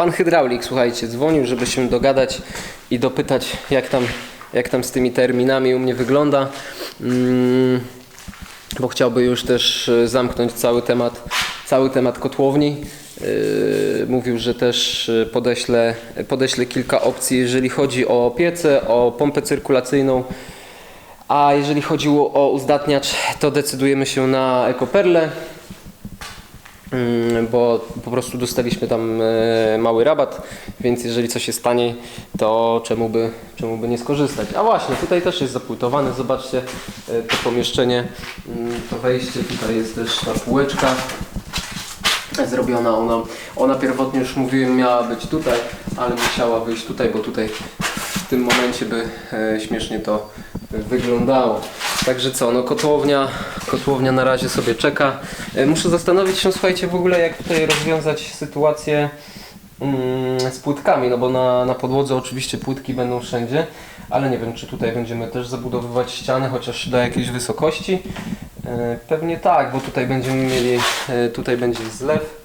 Pan hydraulik, słuchajcie, dzwonił, żeby się dogadać i dopytać, jak tam, jak tam z tymi terminami u mnie wygląda. Mm, bo chciałby już też e, zamknąć cały temat, cały temat kotłowni. Yy, Mówił, że też e, podeślę, podeślę kilka opcji, jeżeli chodzi o piece, o pompę cyrkulacyjną. A jeżeli chodziło o uzdatniacz, to decydujemy się na Ekoperle, bo po prostu dostaliśmy tam e, mały rabat, więc jeżeli coś jest taniej, to czemu by, czemu by nie skorzystać. A właśnie, tutaj też jest zapłytowane, zobaczcie e, to pomieszczenie, mm, to wejście, tutaj jest też ta półeczka zrobiona. Ona, ona pierwotnie już mówiłem miała być tutaj, ale musiała wyjść tutaj, bo tutaj w tym momencie by e, śmiesznie to wyglądało. Także co, no kotłownia, kotłownia na razie sobie czeka. E, muszę zastanowić się, słuchajcie, w ogóle jak tutaj rozwiązać sytuację mm, z płytkami, no bo na, na podłodze oczywiście płytki będą wszędzie, ale nie wiem, czy tutaj będziemy też zabudowywać ściany, chociaż do jakiejś wysokości. E, Pewnie tak, bo tutaj będziemy mieli, e, tutaj będzie zlew,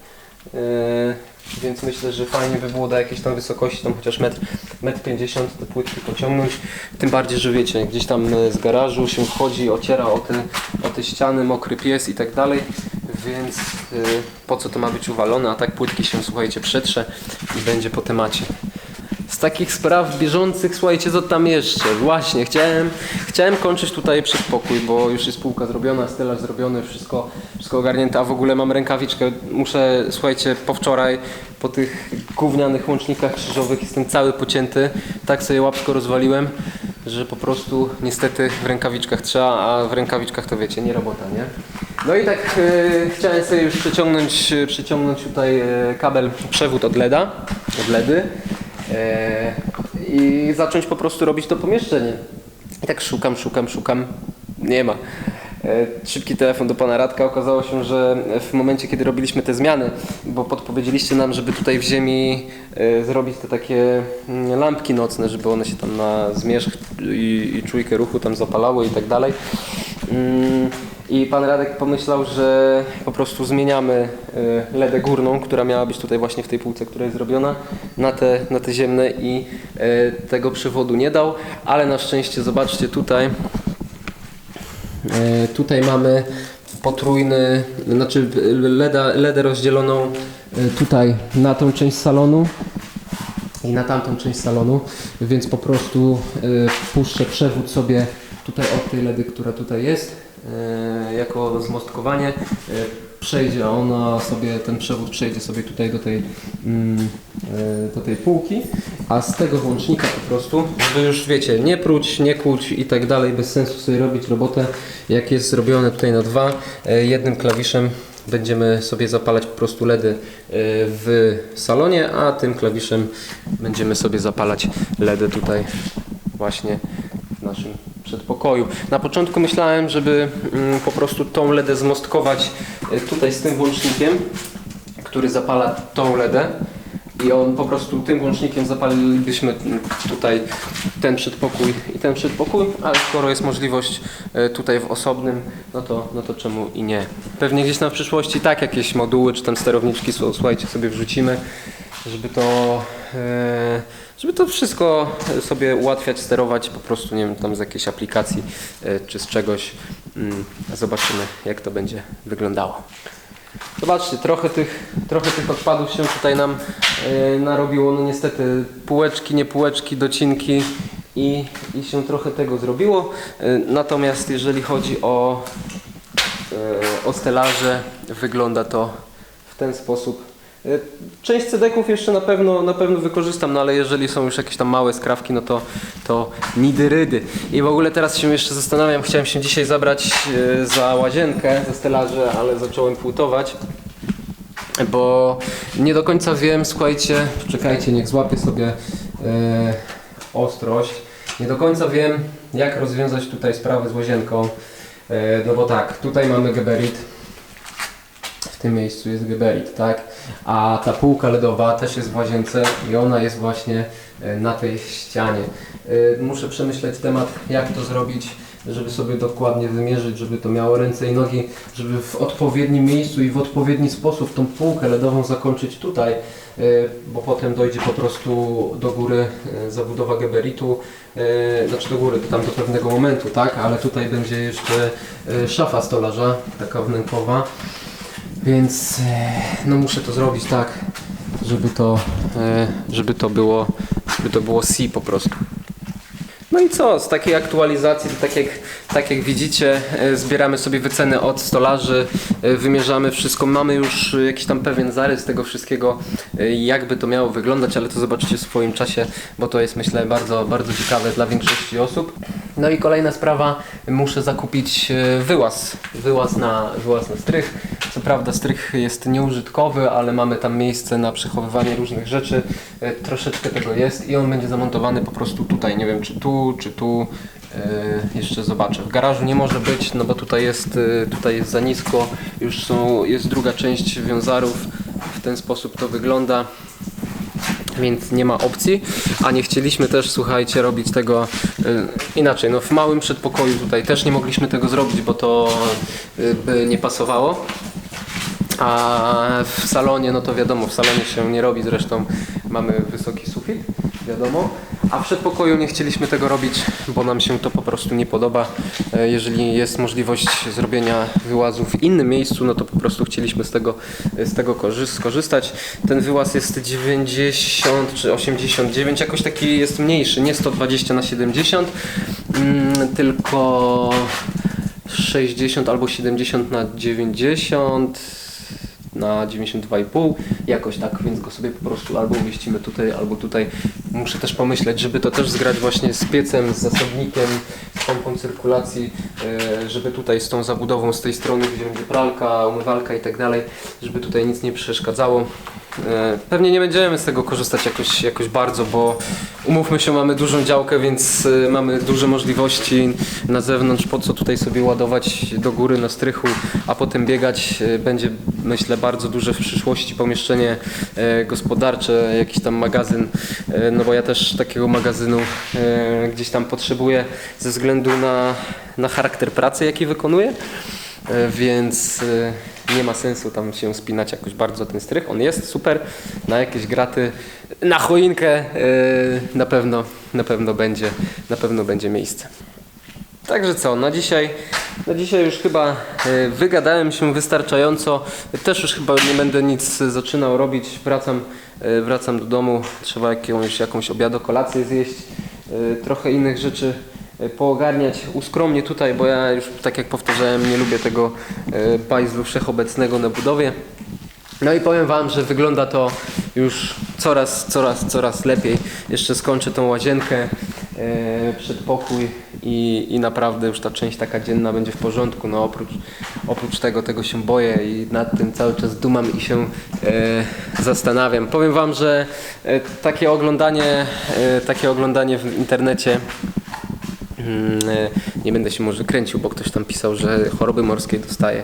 więc myślę, że fajnie by było do jakiejś tam wysokości, tam chociaż metr, metr 50 te płytki pociągnąć. Tym bardziej, że wiecie, gdzieś tam e, z garażu się wchodzi, ociera o te, o te ściany, mokry pies i tak dalej, więc e, po co to ma być uwalone, a tak płytki się, słuchajcie, przetrze i będzie po temacie. Z takich spraw bieżących, słuchajcie, co tam jeszcze? Właśnie, chciałem, chciałem kończyć tutaj przedpokój, bo już jest półka zrobiona, stelaż zrobiony, wszystko, wszystko ogarnięte, a w ogóle mam rękawiczkę. Muszę, słuchajcie, po wczoraj, po tych gównianych łącznikach krzyżowych jestem cały pocięty. Tak sobie łapsko rozwaliłem, że po prostu niestety w rękawiczkach trzeba, a w rękawiczkach to wiecie, nie robota, nie? No i tak e, chciałem sobie już przeciągnąć, e, przeciągnąć tutaj e, kabel, przewód od LEDa, od LEDy. E, i zacząć po prostu robić to pomieszczenie. I tak szukam, szukam, szukam, nie ma. E, Szybki telefon do pana Radka. Okazało się, że w momencie, kiedy robiliśmy te zmiany, bo podpowiedzieliście nam, żeby tutaj w ziemi e, zrobić te takie mm, lampki nocne, żeby one się tam na zmierzch i, i czujkę ruchu tam zapalały i tak dalej. I pan Radek pomyślał, że po prostu zmieniamy e, ledę górną, która miała być tutaj właśnie w tej półce, która jest zrobiona, na te, na te ziemne i e, tego przewodu nie dał, ale na szczęście zobaczcie tutaj, e, tutaj mamy potrójny, znaczy ledę, ledę rozdzieloną tutaj na tą część salonu i na tamtą część salonu, więc po prostu y, puszczę przewód sobie tutaj od tej ledy, która tutaj jest, y, jako zmostkowanie. Y, przejdzie ona sobie, ten przewód przejdzie sobie tutaj do tej, mm, y, do tej półki, a z tego włącznika po prostu, żeby już wiecie, nie pruć, nie kłuć i tak dalej, bez sensu sobie robić robotę, jak jest zrobione tutaj na dwa, jednym klawiszem będziemy sobie zapalać po prostu LEDy w salonie, a tym klawiszem będziemy sobie zapalać LEDy tutaj właśnie w naszym przedpokoju. Na początku myślałem, żeby mm, po prostu tą LEDę zmostkować y, tutaj z tym włącznikiem, który zapala tą LEDę i on po prostu tym włącznikiem zapalilibyśmy tutaj ten przedpokój i ten przedpokój, ale skoro jest możliwość e, tutaj w osobnym, no to, no to czemu i nie. Pewnie gdzieś w przyszłości tak jakieś moduły czy tam sterowniczki słu- słuchajcie sobie wrzucimy, żeby to e, żeby to wszystko sobie ułatwiać, sterować po prostu nie wiem tam z jakiejś aplikacji e, czy z czegoś. Mm, Zobaczymy jak to będzie wyglądało. Zobaczcie, trochę tych, trochę tych odpadów się tutaj nam e, narobiło. No niestety półeczki, nie półeczki, docinki i, i się trochę tego zrobiło. Natomiast jeżeli chodzi o, o stelaże, wygląda to w ten sposób. E, Część cedeków jeszcze na pewno, na pewno wykorzystam, no ale jeżeli są już jakieś tam małe skrawki, no to, to nidyrydy. I w ogóle teraz się jeszcze zastanawiam, chciałem się dzisiaj zabrać e, za łazienkę, za stelaże, ale zacząłem płutować, bo nie do końca wiem, słuchajcie, czekajcie, niech złapię sobie e, ostrość. Nie do końca wiem, jak rozwiązać tutaj sprawę z łazienką. E, no bo tak, tutaj mamy geberit, tym miejscu jest geberit, tak? A ta półka LEDowa też jest w łazience i ona jest właśnie e, na tej ścianie. E, Muszę przemyśleć temat, jak to zrobić żeby sobie dokładnie wymierzyć, żeby to miało ręce i nogi, żeby w odpowiednim miejscu i w odpowiedni sposób tą półkę LEDową zakończyć tutaj, y, bo potem dojdzie po prostu do góry zabudowa geberitu, znaczy do góry, to tam do pewnego momentu, tak, ale tutaj będzie jeszcze szafa stolarza, taka wnękowa, więc e, no muszę to zrobić tak, żeby to, e, żeby to było, żeby to było C po prostu. No i co, z takiej aktualizacji, to tak jak, tak jak widzicie, e, zbieramy sobie wyceny od stolarzy, e, wymierzamy wszystko, mamy już e, jakiś tam pewien zarys tego wszystkiego, jakby to miało wyglądać, ale to zobaczycie w swoim czasie, bo to jest myślę bardzo, bardzo ciekawe dla większości osób. No i kolejna sprawa, muszę zakupić wyłaz, wyłaz na, wyłaz na strych. Co prawda strych jest nieużytkowy, ale mamy tam miejsce na przechowywanie różnych rzeczy, troszeczkę tego jest i on będzie zamontowany po prostu tutaj, nie wiem czy tu, czy tu, jeszcze zobaczę. W garażu nie może być, no bo tutaj jest, e, tutaj jest za nisko, już są, jest druga część wiązarów, w ten sposób to wygląda więc nie ma opcji, a nie chcieliśmy też, słuchajcie, robić tego y, inaczej. No w małym przedpokoju tutaj też nie mogliśmy tego zrobić, bo to by nie pasowało. A w salonie, no to wiadomo, w salonie się nie robi, zresztą mamy wysoki sufit, wiadomo. A w przedpokoju nie chcieliśmy tego robić, bo nam się to po prostu nie podoba. E, Jeżeli jest możliwość zrobienia wyłazu w innym miejscu, no to po prostu chcieliśmy z tego, z tego korzy- skorzystać. Ten wyłaz jest 90 czy 89, jakoś taki jest mniejszy, nie 120 na 70, mm, tylko 60 albo 70 na 90 na 92,5 jakoś tak, więc go sobie po prostu albo umieścimy tutaj, albo tutaj. Muszę też pomyśleć, żeby to też zgrać właśnie z piecem, z zasobnikiem, z pompą cyrkulacji, e, żeby tutaj z tą zabudową z tej strony, gdzie będzie pralka, umywalka i tak dalej, żeby tutaj nic nie przeszkadzało. E, Pewnie nie będziemy z tego korzystać jakoś, jakoś bardzo, bo umówmy się, mamy dużą działkę, więc e, mamy duże możliwości na zewnątrz. Po co tutaj sobie ładować do góry na strychu, a potem biegać? E, Będzie myślę bardzo duże w przyszłości pomieszczenie gospodarcze, jakiś tam magazyn, no bo ja też takiego magazynu gdzieś tam potrzebuję ze względu na, na charakter pracy, jaki wykonuję. E, więc e, nie ma sensu tam się spinać jakoś bardzo ten strych. On jest super na jakieś graty, na choinkę e, na pewno, na pewno będzie, na pewno będzie miejsce. Także co, na dzisiaj, na dzisiaj już chyba wygadałem się wystarczająco. Też już chyba nie będę nic zaczynał robić. Wracam, wracam do domu. Trzeba jakąś, jakąś obiado, kolację zjeść. Trochę innych rzeczy poogarniać. Uskromnie tutaj, bo ja już tak jak powtarzałem, nie lubię tego e, bajzlu wszechobecnego na budowie. No i powiem Wam, że wygląda to już coraz, coraz, coraz lepiej. Jeszcze skończę tą łazienkę, e, przedpokój i, i naprawdę już ta część taka dzienna będzie w porządku. No oprócz, oprócz tego, tego się boję i nad tym cały czas dumam i się e, zastanawiam. Powiem Wam, że e, takie oglądanie, e, takie oglądanie w internecie e, Nie będę się może kręcił, bo ktoś tam pisał, że choroby morskie dostaje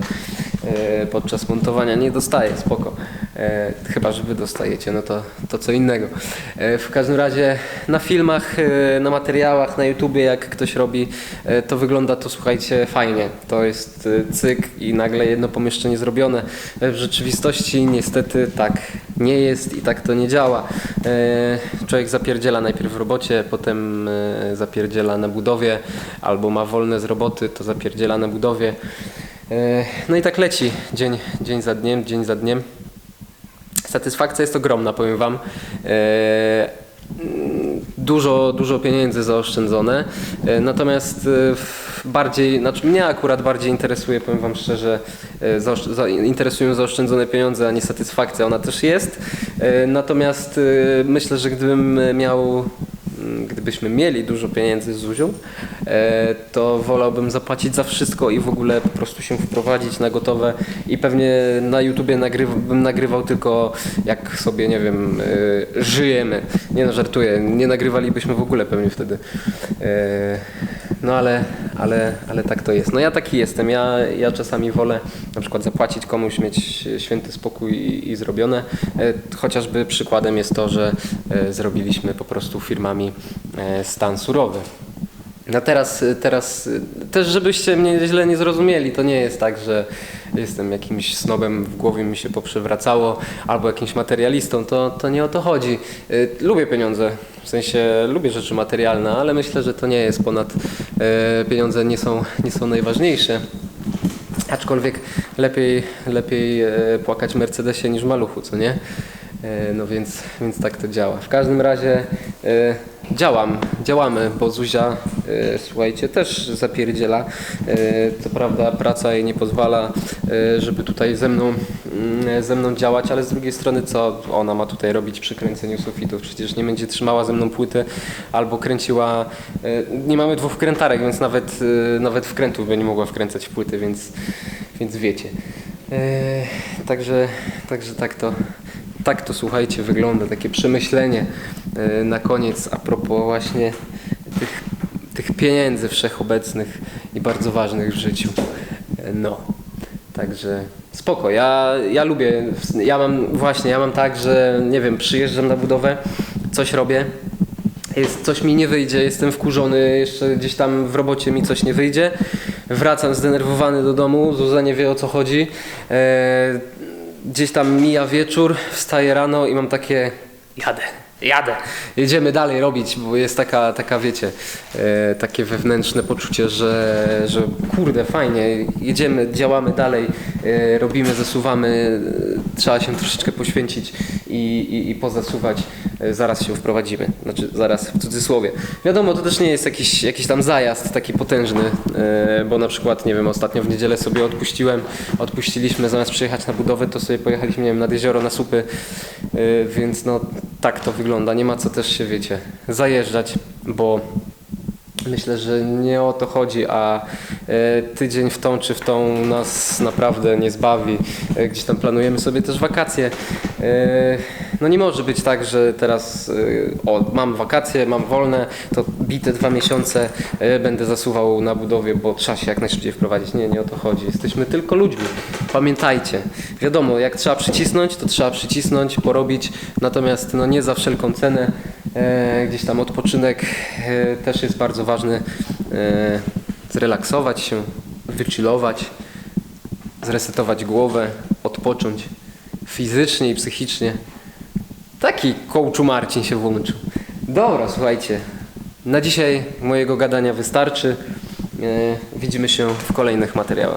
e, podczas montowania. Nie dostaje, spoko. E, Chyba, że wy dostajecie, no to, to co innego. E, W każdym razie na filmach, e, na materiałach, na YouTubie, jak ktoś robi, to wygląda to, słuchajcie, fajnie. To jest cyk i nagle jedno pomieszczenie zrobione. W rzeczywistości niestety tak nie jest i tak to nie działa. Człowiek zapierdziela najpierw w robocie, potem zapierdziela na budowie, albo ma wolne z roboty, to zapierdziela na budowie. No i tak leci dzień, dzień za dniem, dzień za dniem. Satysfakcja jest ogromna, powiem Wam. E, Dużo, dużo pieniędzy zaoszczędzone. E, Natomiast e, bardziej, znaczy mnie akurat bardziej interesuje, powiem Wam szczerze, interesują zaoszczędzone pieniądze, a nie satysfakcja. Ona też jest. Natomiast myślę, że gdybym miał gdybyśmy mieli dużo pieniędzy z Zuzią, to wolałbym zapłacić za wszystko i w ogóle po prostu się wprowadzić na gotowe i pewnie na YouTubie bym nagrywał tylko jak sobie, nie wiem, e, żyjemy. Nie no, żartuję, nie nagrywalibyśmy w ogóle pewnie wtedy. E, No ale, ale, ale tak to jest. No ja taki jestem. Ja, ja czasami wolę na przykład zapłacić komuś, mieć święty spokój i, i zrobione. E, Chociażby przykładem jest to, że e, zrobiliśmy po prostu firmami e, stan surowy. No teraz, teraz też żebyście mnie źle nie zrozumieli, to nie jest tak, że jestem jakimś snobem, w głowie mi się poprzewracało, albo jakimś materialistą, to, to nie o to chodzi. Y, Lubię pieniądze, w sensie lubię rzeczy materialne, ale myślę, że to nie jest ponad, y, pieniądze nie są, nie są najważniejsze. Aczkolwiek lepiej, lepiej e, płakać Mercedesie niż maluchu, co nie? No więc, więc tak to działa. W każdym razie działam, działamy, bo Zuzia, słuchajcie, też zapierdziela. E, Co prawda praca jej nie pozwala, e, żeby tutaj ze mną, mm, ze mną działać, ale z drugiej strony co ona ma tutaj robić przy kręceniu sufitów? Przecież nie będzie trzymała ze mną płyty albo kręciła... e, Nie mamy dwóch wkrętarek, więc nawet, e, nawet wkrętów by nie mogła wkręcać w płyty, więc, więc wiecie. E, Także, także tak to, tak to słuchajcie wygląda, takie przemyślenie e, na koniec a propos właśnie tych, tych pieniędzy wszechobecnych i bardzo ważnych w życiu. No, także spoko, ja, ja lubię, ja mam właśnie, ja mam tak, że nie wiem, przyjeżdżam na budowę, coś robię, jest, coś mi nie wyjdzie, jestem wkurzony, jeszcze gdzieś tam w robocie mi coś nie wyjdzie. Wracam zdenerwowany do domu, Zuza nie wie o co chodzi. E, gdzieś tam mija wieczór, wstaję rano i mam takie jadę, jadę. Jedziemy dalej robić, bo jest taka, taka wiecie, e, takie wewnętrzne poczucie, że, że kurde, fajnie, jedziemy, działamy dalej, e, robimy, zasuwamy, trzeba się troszeczkę poświęcić i, i, i pozasuwać, e, zaraz się wprowadzimy, znaczy zaraz w cudzysłowie. Wiadomo, to też nie jest jakiś, jakiś tam zajazd taki potężny, e, bo na przykład, nie wiem, ostatnio w niedzielę sobie odpuściłem, odpuściliśmy, zamiast przyjechać na budowę, to sobie pojechaliśmy, nie wiem, nad jezioro, na supy, e, więc no tak to wygląda, nie ma co też się, wiecie, zajeżdżać, bo Myślę, że nie o to chodzi, a e, tydzień w tą czy w tą nas naprawdę nie zbawi. E, gdzieś tam planujemy sobie też wakacje. No nie może być tak, że teraz e, o, mam wakacje, mam wolne, to bite dwa miesiące e, będę zasuwał na budowie, bo trzeba się jak najszybciej wprowadzić. Nie, nie o to chodzi. Jesteśmy tylko ludźmi. Pamiętajcie. Wiadomo, jak trzeba przycisnąć, to trzeba przycisnąć, porobić, natomiast no nie za wszelką cenę. E, gdzieś tam odpoczynek e, też jest bardzo ważny. E, zrelaksować się, wychillować, zresetować głowę, odpocząć fizycznie i psychicznie. Taki coachu Marcin się włączył. Dobra, słuchajcie. Na dzisiaj mojego gadania wystarczy. E, widzimy się w kolejnych materiałach.